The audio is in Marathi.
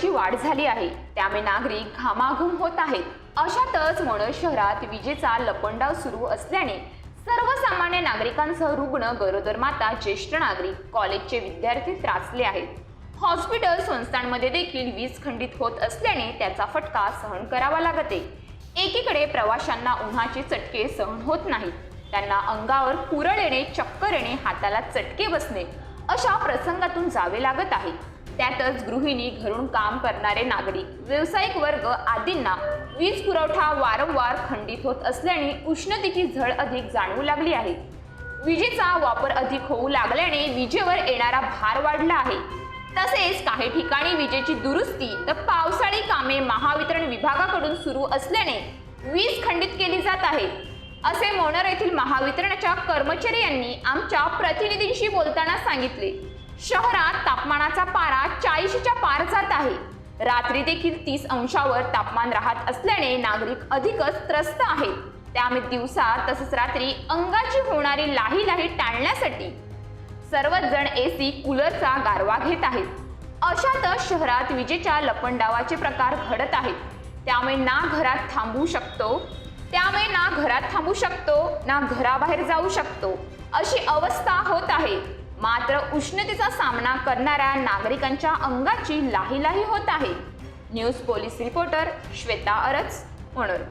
ची वाढ झाली आहे. त्यामुळे नागरिक घामाघूम होत आहेत. अशातच मोणर शहरात विजेचा लपंडाव सुरू असल्याने सर्वसामान्य नागरिकांसह रुग्ण गरोदर माता ज्येष्ठ नागरिक कॉलेजचे विद्यार्थी त्रासले आहेत. हॉस्पिटल संस्थांमध्ये देखील वीज खंडित होत असल्याने त्याचा फटका सहन करावा लागते. एकीकडे प्रवाशांना उन्हाचे चटके सहन होत नाहीत. त्यांना अंगावर पुरळ येणे चक्कर येणे हाताला चटके बसणे अशा प्रसंगातून जावे लागत आहे. त्यातच गृहिणी घरून काम करणारे नागरिक व्यावसायिक वर्ग आदींना वीज पुरवठा वारंवार खंडित होत असल्याने उष्णतेची झळ अधिक जाणवू लागली आहे. विजेचा वापर अधिक होऊ लागल्याने विजेवर येणारा भार वाढला आहे. तसेच काही ठिकाणी विजेची दुरुस्ती तर पावसाळी कामे महावितरण विभागाकडून सुरू असल्याने वीज खंडित केली जात आहे. असे मोनर येथील महावितरणाच्या कर्मचारी यांनी आमच्या प्रतिनिधींशी बोलताना सांगितले. शहरात तापमानाचा पारा चाळीशीच्या पार जात आहे. रात्री देखील तीस अंशावर तापमान राहत असल्याने नागरिक अधिकच त्रस्त आहेत. त्यामुळे दिवसा तसेच रात्री अंगाची होणारी लाही लाही टाळण्यासाठी सर्वच जण एसी कूलरचा गारवा घेत आहेत. अशातच शहरात विजेच्या लपंडावाचे प्रकार घडत आहेत. त्यामुळे ना घरात थांबू शकतो त्यामुळे ना घरात थांबू शकतो ना घराबाहेर जाऊ शकतो अशी अवस्था होत आहे. मात्र उष्णतेचा सामना करणाऱ्या नागरिकांच्या अंगाची लाही लाही होत आहे. न्यूज पोलीस रिपोर्टर श्वेता अरज म्हणून